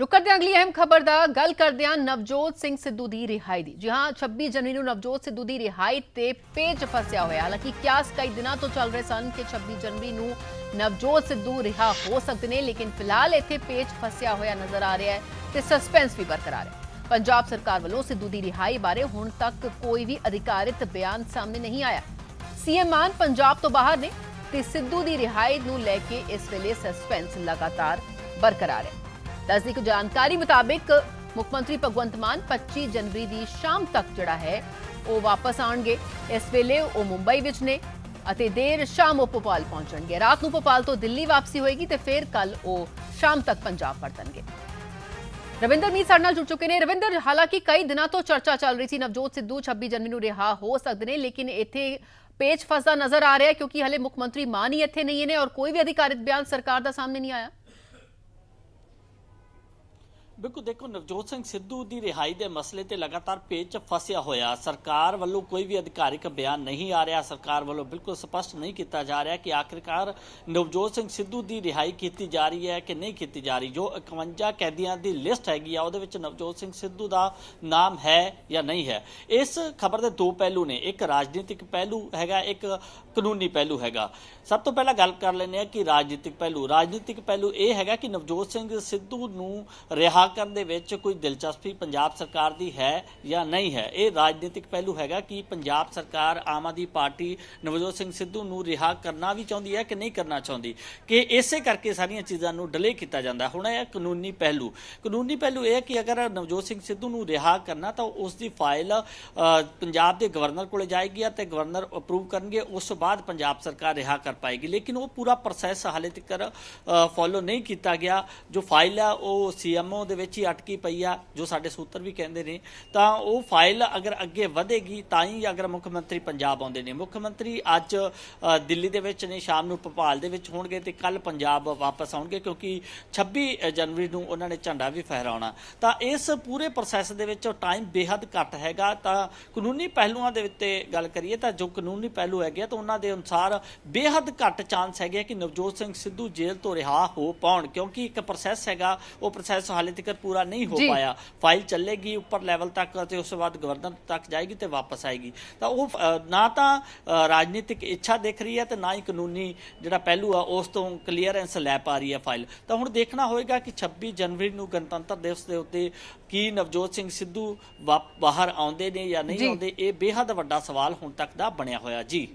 ਰੁਕ ਕਰਦੇ ਅਗਲੀ ਅਹਿਮ ਖਬਰ ਦਾ, ਗੱਲ ਕਰਦੇ ਹਾਂ ਨਵਜੋਤ ਸਿੰਘ ਸਿੱਧੂ ਦੀ ਰਿਹਾਈ ਦੀ। ਜੀ ਹਾਂ 26 ਜਨਵਰੀ ਨੂੰ ਨਵਜੋਤ ਸਿੱਧੂ ਦੀ ਰਿਹਾਈ ਤੇ ਪੇਚ ਫਸਿਆ ਹੋਇਆ। ਹਾਲਾਂਕਿ ਕਿਆਸ ਕਈ ਦਿਨਾਂ ਤੋਂ ਚੱਲ ਰਹੇ ਸਨ ਕਿ 26 ਜਨਵਰੀ ਨੂੰ ਨਵਜੋਤ ਸਿੱਧੂ ਰਿਹਾ ਹੋ ਸਕਦੇ ਨੇ, ਲੇਕਿਨ ਫਿਲਹਾਲ ਇੱਥੇ ਪੇਚ ਫਸਿਆ ਹੋਇਆ ਨਜ਼ਰ ਆ ਰਿਹਾ ਹੈ ਤੇ ਸਸਪੈਂਸ ਵੀ ਬਰਕਰਾਰ ਹੈ। ਪੰਜਾਬ ਸਰਕਾਰ ਵੱਲੋਂ ਸਿੱਧੂ ਦੀ ਰਿਹਾਈ ਬਾਰੇ ਹੁਣ ਤੱਕ ਕੋਈ ਵੀ ਅਧਿਕਾਰਿਤ ਬਿਆਨ ਸਾਹਮਣੇ ਨਹੀਂ ਆਇਆ। ਸੀਐਮ ਮਾਨ ਪੰਜਾਬ ਤੋਂ ਬਾਹਰ ਨੇ ਤੇ ਸਿੱਧੂ ਦੀ ਰਿਹਾਈ ਨੂੰ ਲੈ ਕੇ ਇਸ ਵੇਲੇ ਸਸਪੈਂਸ ਲਗਾਤਾਰ ਬਰਕਰਾਰ ਹੈ। ਦੱਸਦੀ ਕਿ ਜਾਣਕਾਰੀ ਮੁਤਾਬਿਕ ਮੁੱਖ ਮੰਤਰੀ ਭਗਵੰਤ ਮਾਨ 25 ਜਨਵਰੀ ਦੀ ਸ਼ਾਮ ਤੱਕ ਜਿਹੜਾ ਹੈ, ਉਹ ਵਾਪਸ ਆਣਗੇ ਇਸ ਵੇਲੇ ਉਹ ਮੁੰਬਈ ਵਿੱਚ ਨੇ ਅਤੇ ਦੇਰ ਸ਼ਾਮ ਉਹ ਭੋਪਾਲ ਪਹੁੰਚਣਗੇ। ਰਾਤ ਨੂੰ ਭੋਪਾਲ ਤੋਂ ਦਿੱਲੀ ਵਾਪਸੀ ਹੋਏਗੀ ਤੇ ਫਿਰ ਕੱਲ ਉਹ ਸ਼ਾਮ ਤੱਕ ਪੰਜਾਬ ਪਰਤਣਗੇ। ਰਵਿੰਦਰ ਮੀਤ ਸਾਡੇ ਨਾਲ ਜੁੜ ਚੁੱਕੇ ਨੇ। ਰਵਿੰਦਰ, ਹਾਲਾਂਕਿ ਕਈ ਦਿਨਾਂ ਤੋਂ ਚਰਚਾ ਚੱਲ ਰਹੀ ਸੀ। ਨਵਜੋਤ ਸਿੱਧੂ 26 ਜਨਵਰੀ ਨੂੰ ਰਿਹਾ ਹੋ ਸਕਦੇ ਨੇ, ਲੇਕਿਨ ਇੱਥੇ ਪੇਚ ਫਸਦਾ ਨਜ਼ਰ ਆ ਰਿਹਾ ਕਿਉਂਕਿ ਹਲੇ ਮੁੱਖ ਮੰਤਰੀ ਮਾਨ ਹੀ ਇੱਥੇ ਨਹੀਂ ਨੇ ਔਰ ਕੋਈ ਵੀ ਅਧਿਕਾਰਿਤ ਬਿਆਨ ਸਰਕਾਰ ਦਾ ਸਾਹਮਣੇ ਨਹੀਂ ਆਇਆ। ਬਿਲਕੁਲ ਦੇਖੋ, ਨਵਜੋਤ ਸਿੰਘ ਸਿੱਧੂ ਦੀ ਰਿਹਾਈ ਦੇ ਮਸਲੇ ਤੇ ਲਗਾਤਾਰ ਪੇਚ ਫਸਿਆ ਹੋਇਆ। ਸਰਕਾਰ ਵੱਲੋਂ ਕੋਈ ਵੀ ਅਧਿਕਾਰਿਕ ਬਿਆਨ ਨਹੀਂ ਆ ਰਿਹਾ। ਸਰਕਾਰ ਵੱਲੋਂ ਬਿਲਕੁਲ ਸਪਸ਼ਟ ਨਹੀਂ ਕੀਤਾ ਜਾ ਰਿਹਾ ਕਿ ਆਖਿਰਕਾਰ ਨਵਜੋਤ ਸਿੰਘ ਸਿੱਧੂ ਦੀ ਰਿਹਾਈ ਕੀਤੀ ਜਾ ਰਹੀ ਹੈ ਕਿ ਨਹੀਂ ਕੀਤੀ ਜਾ ਰਹੀ। ਜੋ 51 ਕੈਦੀਆਂ ਦੀ ਲਿਸਟ ਹੈਗੀ ਆ, ਉਹਦੇ ਵਿੱਚ ਨਵਜੋਤ ਸਿੰਘ ਸਿੱਧੂ ਦਾ ਨਾਮ ਹੈ ਜਾਂ ਨਹੀਂ ਹੈ। ਇਸ ਖਬਰ ਦੇ ਦੋ ਪਹਿਲੂ ਨੇ। ਇੱਕ ਰਾਜਨੀਤਿਕ ਪਹਿਲੂ ਹੈਗਾ, ਇੱਕ ਕਾਨੂੰਨੀ ਪਹਿਲੂ ਹੈਗਾ। ਸਭ ਤੋਂ ਪਹਿਲਾਂ ਗੱਲ ਕਰ ਲੈਂਦੇ ਆ ਕਿ ਰਾਜਨੀਤਿਕ ਪਹਿਲੂ। ਰਾਜਨੀਤਿਕ ਪਹਿਲੂ ਇਹ ਹੈਗਾ ਕਿ ਨਵਜੋਤ ਸਿੰਘ ਸਿੱਧੂ ਨੂੰ ਰਿਹਾ ਕਰਨ ਦੇ ਵਿੱਚ ਕੋਈ ਦਿਲਚਸਪੀ ਪੰਜਾਬ ਸਰਕਾਰ ਦੀ ਹੈ ਜਾਂ ਨਹੀਂ ਹੈ? ਇਹ ਰਾਜਨੀਤਿਕ ਪਹਿਲੂ ਹੈਗਾ ਕਿ ਪੰਜਾਬ ਸਰਕਾਰ ਆਮ ਆਦਮੀ ਪਾਰਟੀ ਨਵਜੋਤ ਸਿੰਘ ਸਿੱਧੂ ਨੂੰ ਰਿਹਾ ਕਰਨਾ ਵੀ ਚਾਹੁੰਦੀ ਹੈ ਕਿ ਨਹੀਂ ਕਰਨਾ ਚਾਹੁੰਦੀ? ਕਿ ਇਸੇ ਕਰਕੇ ਸਾਰੀਆਂ ਚੀਜ਼ਾਂ ਨੂੰ ਡਿਲੇ ਕੀਤਾ ਜਾਂਦਾ? ਹੁਣ ਇਹ ਕਾਨੂੰਨੀ ਪਹਿਲੂ। ਕਾਨੂੰਨੀ ਪਹਿਲੂ ਇਹ ਹੈ ਕਿ ਅਗਰ ਨਵਜੋਤ ਸਿੰਘ ਸਿੱਧੂ ਨੂੰ ਰਿਹਾ ਕਰਨਾ ਤਾਂ ਉਸ ਦੀ ਫਾਈਲ ਪੰਜਾਬ ਦੇ ਗਵਰਨਰ ਕੋਲੇ ਜਾਏਗੀ ਅਤੇ ਗਵਰਨਰ ਅਪਰੂਵ ਕਰਨਗੇ, ਉਸ ਤੋਂ ਬਾਅਦ ਪੰਜਾਬ ਸਰਕਾਰ ਰਿਹਾ ਕਰ ਪਾਏਗੀ। ਲੇਕਿਨ ਉਹ ਪੂਰਾ ਪ੍ਰੋਸੈਸ ਹਾਲੇ ਤੱਕ ਫੋਲੋ ਨਹੀਂ ਕੀਤਾ ਗਿਆ। ਜੋ ਫਾਈਲ ਹੈ ਉਹ ਸੀਐਮਓ ਦੇ ਵਿੱਚ ਹੀ ਅਟਕੀ ਪਈ ਆ, ਜੋ ਸਾਡੇ ਸੂਤਰ ਵੀ ਕਹਿੰਦੇ ਨੇ, ਤਾਂ ਉਹ ਫਾਈਲ ਅਗਰ ਅੱਗੇ ਵਧੇਗੀ, ਤਾਂ ਹੀ ਅਗਰ ਮੁੱਖ ਮੰਤਰੀ ਪੰਜਾਬ ਆਉਂਦੇ ਨੇ। ਮੁੱਖ ਮੰਤਰੀ ਅੱਜ ਦਿੱਲੀ ਦੇ ਵਿੱਚ ਨੇ, ਸ਼ਾਮ ਨੂੰ ਭੋਪਾਲ ਦੇ ਵਿੱਚ ਹੋਣਗੇ ਤੇ ਕੱਲ ਪੰਜਾਬ ਵਾਪਸ ਆਉਣਗੇ, ਕਿਉਂਕਿ 26 ਜਨਵਰੀ ਨੂੰ ਉਹਨਾਂ ਨੇ ਝੰਡਾ ਵੀ ਫਹਿਰਾਉਣਾ। ਤਾਂ ਇਸ ਪੂਰੇ ਪ੍ਰੋਸੈਸ ਦੇ ਵਿੱਚ ਟਾਈਮ ਬੇਹੱਦ ਘੱਟ ਹੈਗਾ। ਤਾਂ ਕਾਨੂੰਨੀ ਪਹਿਲੂਆਂ ਦੇ ਉੱਤੇ ਗੱਲ ਕਰੀਏ ਤਾਂ ਜੋ ਕਾਨੂੰਨੀ ਪਹਿਲੂ ਹੈਗੇ ਆ, ਤਾਂ ਉਹਨਾਂ ਦੇ ਅਨੁਸਾਰ ਬੇਹੱਦ ਘੱਟ ਚਾਂਸ ਹੈਗੇ ਆ ਕਿ ਨਵਜੋਤ ਸਿੰਘ ਸਿੱਧੂ ਜੇਲ੍ਹ ਤੋਂ ਰਿਹਾ ਹੋ ਪਾਉਣ, ਕਿਉਂਕਿ ਇੱਕ ਪ੍ਰੋਸੈਸ ਹੈਗਾ, ਉਹ ਪ੍ਰੋਸੈਸ ਹਾਲੇ ਤੱਕ ਪੂਰਾ ਨਹੀਂ ਹੋ ਜੀ। ਪਾਇਆ। ਫਾਈਲ ਚੱਲੇਗੀ ਉੱਪਰ ਲੈਵਲ ਤੱਕ ਤੇ ਉਸ ਤੋਂ ਬਾਅਦ ਗਵਰਨਰ ਤੱਕ ਜਾਏਗੀ ਤੇ ਵਾਪਸ ਆਏਗੀ। ਤਾਂ ਉਹ ਨਾ ਤਾਂ ਰਾਜਨੀਤਿਕ ਇੱਛਾ ਦਿਖ ਰਹੀ ਹੈ ਤੇ ਨਾ ਹੀ ਕਾਨੂੰਨੀ ਜਿਹੜਾ ਪਹਿਲੂ ਆ ਉਸ ਤੋਂ ਕਲੀਅਰੈਂਸ ਲੈ ਪਾ ਰਹੀ ਹੈ ਫਾਈਲ। ਤਾਂ ਹੁਣ ਦੇਖਣਾ ਹੋਏਗਾ ਕਿ 26 ਜਨਵਰੀ ਨੂੰ ਗਣਤੰਤਰ ਦਿਵਸ ਦੇ ਉੱਤੇ ਕੀ ਨਵਜੋਤ ਸਿੰਘ ਸਿੱਧੂ ਬਾਹਰ ਆਉਂਦੇ ਨੇ ਜਾਂ ਨਹੀਂ। ਆਉਂਦੇ ਇਹ ਬੇਹੱਦ ਵੱਡਾ ਸਵਾਲ ਹੁਣ ਤੱਕ ਦਾ ਬਣਿਆ ਹੋਇਆ। ਜੀ।